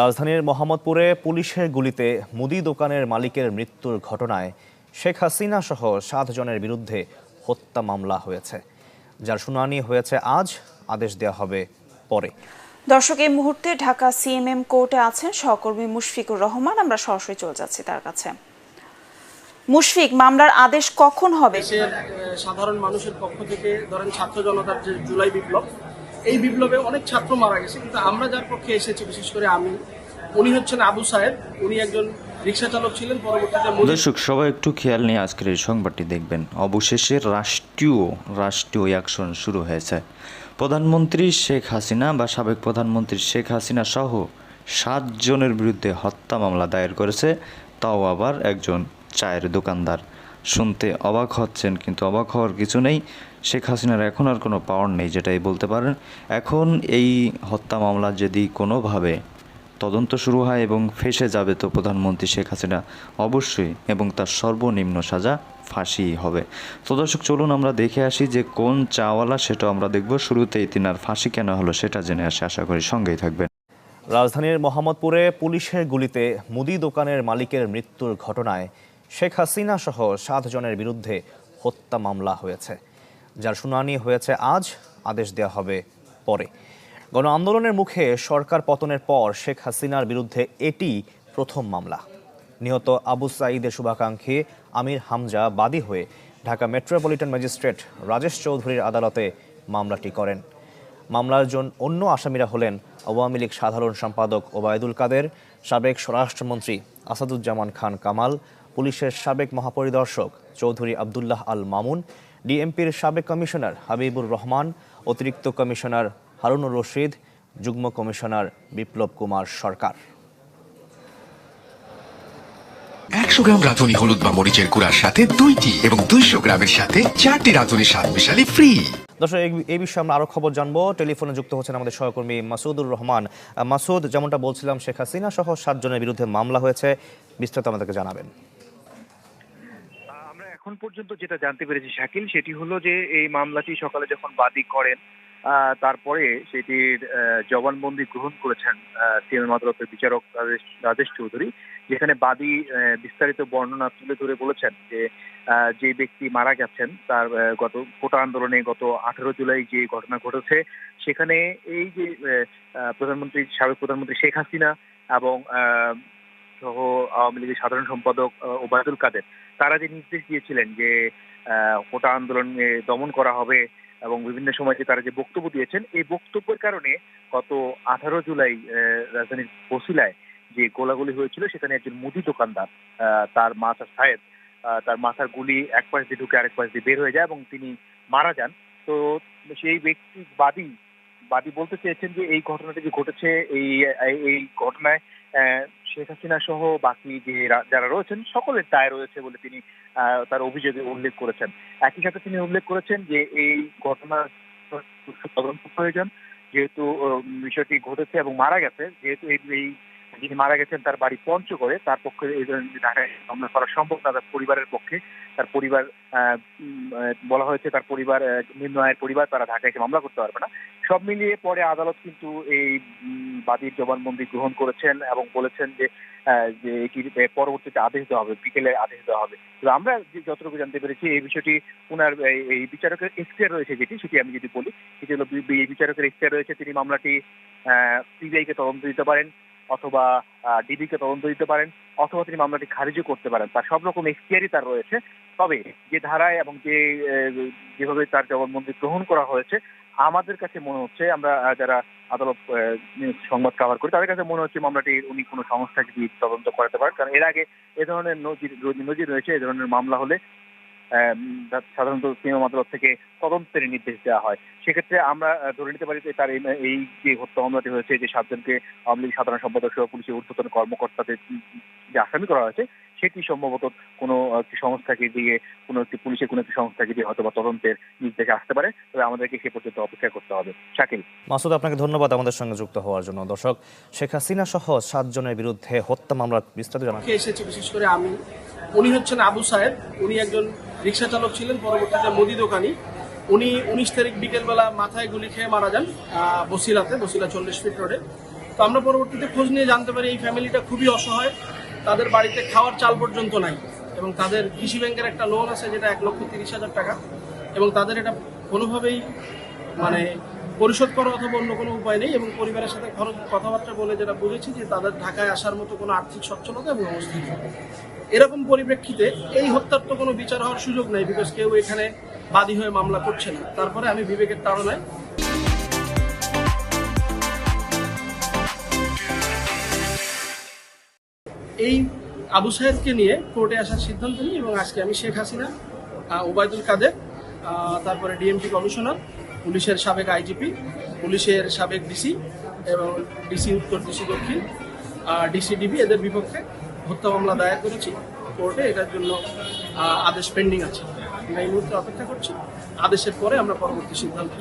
রাজধানীর মোহাম্মদপুরে পুলিশের গুলিতে মুদি দোকানের মালিকের মৃত্যুর ঘটনায় শেখ হাসিনা সহ সাত জনের বিরুদ্ধে হত্যা মামলা হয়েছে। যার শুনানি হয়েছে আজ আদেশ দেওয়া হবে পরে। দর্শক এই মুহূর্তে ঢাকা সিএমএম কোর্টে আছেন সহকর্মী মুশফিকুর রহমান। আমরা সরাসরি চলে যাচ্ছি তার কাছে। মুশফিক মামলার আদেশ কখন হবে? সাধারণ মানুষের পক্ষ থেকে ধরেন ছাত্র জনতার যে জুলাই বিপ্লব এই বিপ্লবে অনেক ছাত্র মারা গেছে, কিন্তু আমরা যার পক্ষে এসেছি, বিশেষ করে আমি, উনি হচ্ছেন আবু সাহেব। উনি একজন রিক্সা চালক ছিলেন, পরবর্তীতে দর্শক, সবাই একটু খেয়াল নিয়ে আজকের এই সংবাদটি দেখবেন। অবশেষে রাষ্ট্রীয় রাষ্ট্রীয় অ্যাকশন শুরু হয়েছে। প্রধানমন্ত্রী শেখ হাসিনা বা সাবেক প্রধানমন্ত্রী শেখ হাসিনা সহ সাতজনের বিরুদ্ধে হত্যা মামলা দায়ের করেছে। তাও আবার একজন চায়ের দোকানদার। শুনতে অবাক হচ্ছেন, কিন্তু অবাক হওয়ার কিছু নেই। শেখ হাসিনার এখন আর কোনো পাওয়ার নেই, যেটাই বলতে পারেন। এখন এই হত্যা মামলা যদি কোনোভাবে তদন্ত শুরু হয় এবং ফেসে যাবে, তো প্রধানমন্ত্রী শেখ হাসিনা অবশ্যই এবং তার সর্বনিম্ন সাজা ফাঁসি হবে। তো দর্শক, চলুন আমরা দেখে আসি যে কোন চাওয়ালা সেটা আমরা দেখব। শুরুতেই তিনার ফাঁসি কেন হলো সেটা জেনে আসি। আশা করি সঙ্গেই থাকবেন। রাজধানীর মোহাম্মদপুরে পুলিশের গুলিতে মুদি দোকানের মালিকের মৃত্যুর ঘটনায় শেখ হাসিনা সহ সাত জনের বিরুদ্ধে হত্যা মামলা হয়েছে। যার শুনানি হয়েছে আজ, আদেশ দেওয়া হবে পরে। গণ আন্দোলনের মুখে সরকার পতনের পর শেখ হাসিনার বিরুদ্ধে এটি প্রথম মামলা। নিহত আবু সাঈদের শুভাকাঙ্ক্ষী আমির হামজা বাদী হয়ে ঢাকা মেট্রোপলিটন ম্যাজিস্ট্রেট রাজেশ চৌধুরীর আদালতে মামলাটি করেন। মামলার জন অন্য আসামিরা হলেন আওয়ামী লীগ সাধারণ সম্পাদক ওবায়দুল কাদের, সাবেক স্বরাষ্ট্রমন্ত্রী আসাদুজ্জামান খান কামাল পুলিশের সাবেক মহাপরিদর্শক চৌধুরী আবদুল্লাহ আল মামুন ডিএমপির সাবেক কমিশনার হাবিবুর রহমান অতিরিক্ত কমিশনার হারুনুর রশিদ যুগ্ম কমিশনার বিপ্লব কুমার সরকার। একশো গ্রাম রাঁধুনি হলুদ বা মরিচের গুঁড়ার সাথে দুইটি এবং দুইশো গ্রামের সাথে চারটি রাঁধুনি স্বাদ মিশালি ফ্রি দর্শক এই- বিষয়ে আমরা আরও খবর জানব। টেলিফোনে যুক্ত হচ্ছেন আমাদের সহকর্মী মাসুদুর রহমান। মাসুদ যেমনটা বলছিলাম শেখ হাসিনা সহ সাতজনের বিরুদ্ধে মামলা হয়েছে। বিস্তারিত আমাদেরকে জানাবেন। এখন পর্যন্ত যেটা জানতে পেরেছি শাকিল, সেটি হলো যে এই মামলাটি সকালে যখন বাদী করেন তারপরে সেটির জবানবন্দি গ্রহণ করেছেন সিএম আদালতের বিচারক রাজেশ চৌধুরী, যেখানে বাদী বিস্তারিত বর্ণনা তুলে ধরে বলেছেন যে যে ব্যক্তি মারা গেছেন, তার গত কোটা আন্দোলনে গত আঠারো জুলাই যে ঘটনা ঘটেছে, সেখানে এই যে প্রধানমন্ত্রী, সাবেক প্রধানমন্ত্রী শেখ হাসিনা এবং সহ আওয়ামী লীগের সাধারণ সম্পাদক ওবায়দুল কাদের তারা যে নির্দেশ দিয়েছিলেন যে আহ, কোটা আন্দোলনে দমন করা হবে এবং বিভিন্ন সময় যে তারা যে বক্তব্য দিয়েছেন এই বক্তব্যের কারণে গত আঠারো জুলাই রাজধানীর বসিলায় যে গোলাগুলি হয়েছিল সেখানে একজন মুদি দোকানদার তার মাথা সাহেব তার মাথার গুলি এক পাশ দিয়ে ঢুকে আরেক পাশ দিয়ে বের হয়ে যায় এবং তিনি মারা যান। তো সেই ব্যক্তি বাদী বাদী বলতে চেয়েছেন যে এই ঘটনাটি যে ঘটেছে এই এই- ঘটনায় শেখ হাসিনা সহ বাকি যে যারা রয়েছেন, সকলের দায় রয়েছে বলে তিনি তার অভিযোগে উল্লেখ করেছেন। একই সাথে তিনি উল্লেখ করেছেন যে এই ঘটনার তদন্ত প্রয়োজন, যেহেতু বিষয়টি ঘটেছে এবং মারা গেছে, যেহেতু এই যিনি মারা গেছেন তার বাড়ি পঞ্চগড়ে, তার পক্ষে এই ধরনের ঢাকায় মামলা করা সম্ভব না, তার পরিবারের পক্ষে। তার পরিবার বলা হয়েছে তার পরিবার নিম্ন আয়ের পরিবার, তারা ঢাকায় এসে মামলা করতে পারবে না। সব মিলিয়ে পরে আদালত কিন্তু এই বাদীর জবানবন্দি গ্রহণ করেছেন এবং বলেছেন যে এটির পরবর্তীতে আদেশ দেওয়া হবে, বিকেলে আদেশ দেওয়া হবে। তো আমরা যতটুকু জানতে পেরেছি, এই বিষয়টি ওনার এই- বিচারকের এখতিয়ার রয়েছে যেটি, সেটি আমি যদি বলি, সেটি হলো বিচারকের এখতিয়ার রয়েছে, তিনি মামলাটি সিবিআই কে তদন্ত দিতে পারেন। অথবা ডিবি কে তদন্ত দিতে পারেন, অথবা তিনি মামলাটি খারিজও করতে পারেন। তার সব রকম এখতিয়ারই তার রয়েছে। তবে যে ধারায় এবং যে যেভাবে তার জবানবন্দি গ্রহণ করা হয়েছে, আমাদের কাছে মনে হচ্ছে, আমরা যারা আদালত সংবাদ কভার করি, তাদের কাছে মনে হচ্ছে মামলাটি উনি কোনো সংস্থাকে দিয়ে তদন্ত করাতে পারেন। কারণ এর আগে এ ধরনের নজির নজির রয়েছে, এ ধরনের মামলা হলে সাধারণত সিনেমা আদালত থেকে তদন্তের নির্দেশ দেওয়া হয়। সেক্ষেত্রে আমরা ধরে নিতে পারি যে তার এই- যে হত্যা মামলাটি হয়েছে যে সাতজনকে আওয়ামী লীগ সাধারণ সম্পাদক সহ পুলিশের ঊর্ধ্বতন কর্মকর্তাদের যে আসামি করা হয়েছে সেটি সম্ভবত কোনো একটি সংস্থাকে দিয়ে কোনো একটি পুলিশের কোনো একটি সংস্থাকে দিয়ে হয়তো বা তদন্তের নির্দেশ আসতে পারে। তবে আমাদেরকে সে পর্যন্ত অপেক্ষা করতে হবে। শাকিল। মাসুদ আপনাকে ধন্যবাদ আমাদের সঙ্গে যুক্ত হওয়ার জন্য। দর্শক শেখ হাসিনা সহ সাতজনের বিরুদ্ধে হত্যা মামলার বিস্তারিত জানা এসেছি? বিশেষ করে আমি। উনি হচ্ছেন আবু সাহেব। উনি একজন রিক্সা চালক ছিলেন, পরবর্তীতে মুদি দোকানি, উনি উনিশ তারিখ বিকেলবেলা মাথায় গুলি খেয়ে মারা যান বসিলাতে, বসিলা চল্লিশ ফিট রোডে তো আমরা পরবর্তীতে খোঁজ নিয়ে জানতে পারি এই ফ্যামিলিটা খুবই অসহায়, তাদের বাড়িতে খাওয়ার চাল পর্যন্ত নাই, এবং তাদের কৃষি ব্যাংকের একটা লোন আছে যেটা এক লক্ষ তিরিশ হাজার টাকা, এবং তাদের এটা কোনোভাবেই মানে পরিশোধ করা অথবা অন্য কোনো উপায় নেই, এবং পরিবারের সাথে খরচ কথাবার্তা বলে যেটা বুঝেছি যে তাদের ঢাকায় আসার মতো কোনো আর্থিক সচ্ছলতা এবং অবস্থিতি। এরকম পরিপ্রেক্ষিতে এই হত্যার তো কোনো বিচার হওয়ার সুযোগ নেই বিকজ কেউ এখানে বাদী হয়ে মামলা করছে না। তারপরে আমি বিবেকের তাড়নায় এই আবু সাহেবকে নিয়ে কোর্টে আসার সিদ্ধান্ত নিই এবং আজকে আমি শেখ হাসিনা ওবায়দুল কাদের তারপরে ডিএমপি কমিশনার, পুলিশের সাবেক আইজিপি, পুলিশের সাবেক ডিসি এবং ডিসি উত্তর, ডিসি দক্ষিণ ডিসি ডিবি এদের বিপক্ষে হত্যা মামলা দায়ের করেছি কোর্টে এটার জন্য আদেশ পেন্ডিং আছে। আমরা এই মুহূর্তে অপেক্ষা করছি। আদেশের পরে আমরা পরবর্তী সিদ্ধান্ত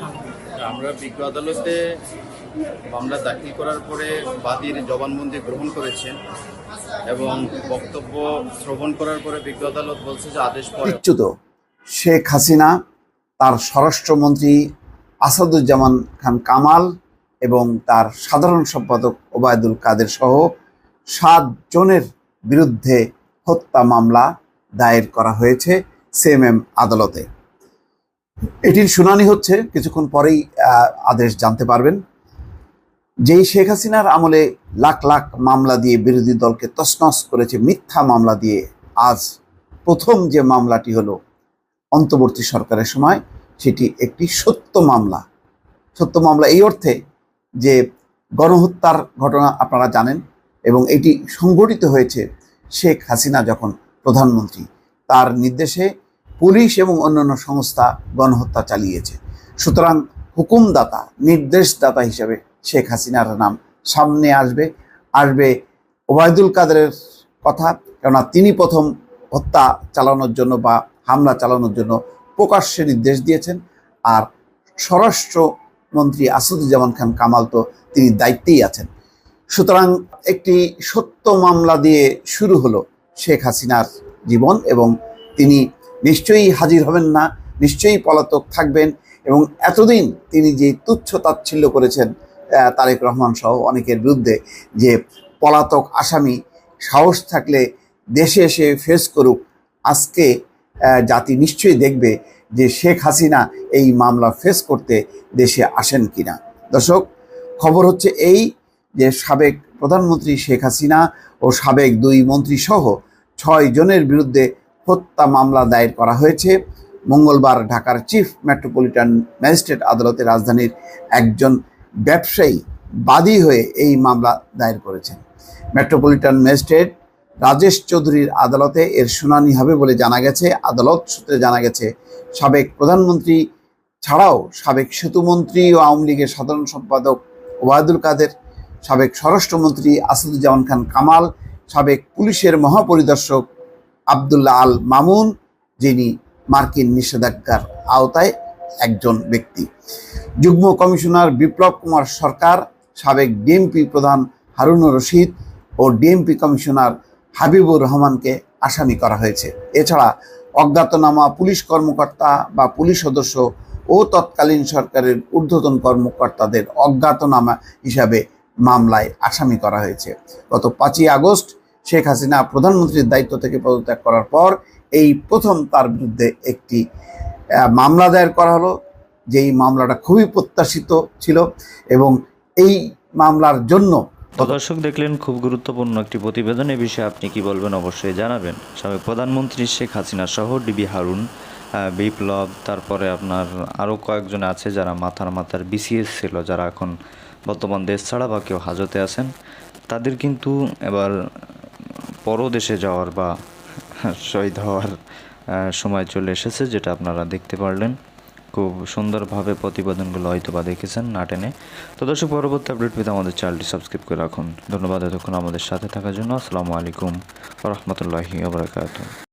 আমরা বিজ্ঞ আদালতে মামলা দাখিল করার পরে বাদীর জবানবন্দি গ্রহণ করেছেন এবং বক্তব্য শ্রবণ করার পরে বিজ্ঞ আদালত বলছে যে আদেশ পরে শেখ হাসিনা তার স্বরাষ্ট্রমন্ত্রী আসাদুজ্জামান খান কামাল এবং তার সাধারণ সম্পাদক ওবায়দুল কাদের সহ সাত জনের বিরুদ্ধে হত্যা মামলা দায়ের করা হয়েছে সিএমএম আদালতে। এটির শুনানি হচ্ছে, কিছুক্ষণ পরেই আদেশ জানতে পারবেন। যেই শেখ হাসিনার আমলে লাখ লাখ মামলা দিয়ে বিরোধী দলকে তছনছ করেছে, মিথ্যা মামলা দিয়ে আজ প্রথম যে মামলাটি হলো অন্তর্বর্তী সরকারের সময়, সেটি একটি সত্য মামলা। সত্য মামলা এই অর্থে যে গণহত্যার ঘটনা আপনারা জানেন এবং এটি সংগঠিত হয়েছে শেখ হাসিনা যখন প্রধানমন্ত্রী, তার নির্দেশে পুলিশ এবং অন্যান্য সংস্থা গণহত্যা চালিয়েছে। সুতরাং হুকুমদাতা, নির্দেশদাতা হিসেবে শেখ হাসিনার নাম সামনে আসবে। আসবে ওবায়দুল কাদেরের কথা, কেননা তিনি প্রথম হত্যা চালানোর জন্য বা হামলা চালানোর জন্য প্রকাশ্যে নির্দেশ দিয়েছেন। আর স্বরাষ্ট্রমন্ত্রী আসাদুজ্জামান খান কামাল তো তিনি দায়িত্বেই আছেন। সুতরাং একটি সত্য মামলা দিয়ে শুরু হলো শেখ হাসিনার জীবন এবং তিনি নিশ্চয়ই হাজির হবেন না, নিশ্চয়ই পলাতক থাকবেন এবং এতদিন তিনি যে তুচ্ছ তাচ্ছিল্য করেছেন তারেক রহমান সহ অনেকের বিরুদ্ধে যে পলাতক আসামি, সাহস থাকলে দেশে এসে ফেস করুক, আজকে জাতি নিশ্চয়ই দেখবে যে শেখ হাসিনা এই মামলা ফেস করতে দেশে আসেন কিনা। দর্শক, খবর হচ্ছে এই যে সাবেক প্রধানমন্ত্রী শেখ হাসিনা ও সাবেক দুই মন্ত্রী সহ ছয় জনের বিরুদ্ধে হত্যা মামলা দায়ের করা হয়েছে। মঙ্গলবার ঢাকার চিফ মেট্রোপলিটন ম্যাজিস্ট্রেট আদালতে রাজধানীর একজন ব্যবসায়ী বাদী হয়ে এই মামলা দায়ের করেছেন। মেট্রোপলিটন ম্যাজিস্ট্রেট রাজেশ চৌধুরীর আদালতে এর শুনানি হবে বলে জানা গেছে। আদালত সূত্রে জানা গেছে, সাবেক প্রধানমন্ত্রী ছাড়াও সাবেক সেতুমন্ত্রী ও আওয়ামী লীগের সাধারণ সম্পাদক ওবায়দুল কাদের সাবেক স্বরাষ্ট্রমন্ত্রী আসাদুজ্জামান খান কামাল, সাবেক পুলিশের মহাপরিদর্শক আবদুল্লাহ আল মামুন, যিনি মার্কিন নিষেধাজ্ঞার আওতায় একজন ব্যক্তি। যুগ্ম কমিশনার বিপ্লব কুমার সরকার, সাবেক ডিএমপি প্রধান হারুনুর রশিদ ও ডিএমপি কমিশনার হাবিবুর রহমানকে আসামি করা হয়েছে। এছাড়া অজ্ঞাতনামা পুলিশ কর্মকর্তা বা পুলিশ সদস্য ও তৎকালীন সরকারের ঊর্ধ্বতন কর্মকর্তাদের অজ্ঞাতনামা হিসাবে মামলায় আসামি করা হয়েছে। গত পাঁচই আগস্ট শেখ হাসিনা প্রধানমন্ত্রীর দায়িত্ব থেকে পদত্যাগ করার পর এই প্রথম তার বিরুদ্ধে একটি মামলা দায়ের করা হলো, যেই মামলাটা খুবই প্রত্যাশিত ছিল এবং এই মামলার জন্য দর্শক দেখলেন, খুব গুরুত্বপূর্ণ একটি প্রতিবেদন, এ বিষয়ে আপনি কি বলবেন অবশ্যই জানাবেন। সাবেক প্রধানমন্ত্রী শেখ হাসিনা সহ ডিবি হারুন বিপ্লব, তারপরে আপনার আরও কয়েকজন আছে যারা মাথার মাথার বিসিএস ছিল, যারা এখন বর্তমান দেশ ছাড়া বা কেউ হাজতে আছেন, তাদের কিন্তু এবার পরদেশে যাওয়ার বা শহীদ হওয়ার সময় চলে এসেছে, যেটা আপনারা দেখতে পারলেন। খুব সুন্দরভাবে প্রতিবেদনগুলো হয়তো বা দেখেছেন না টেনে। তো দর্শক, পরবর্তী আপডেট পেতে আমাদের চ্যানেলটি সাবস্ক্রাইব করে রাখুন। ধন্যবাদ এতক্ষণ আমাদের সাথে থাকার জন্য। আসসালামু আলাইকুম রহমতুল্লাহি আবরাকাত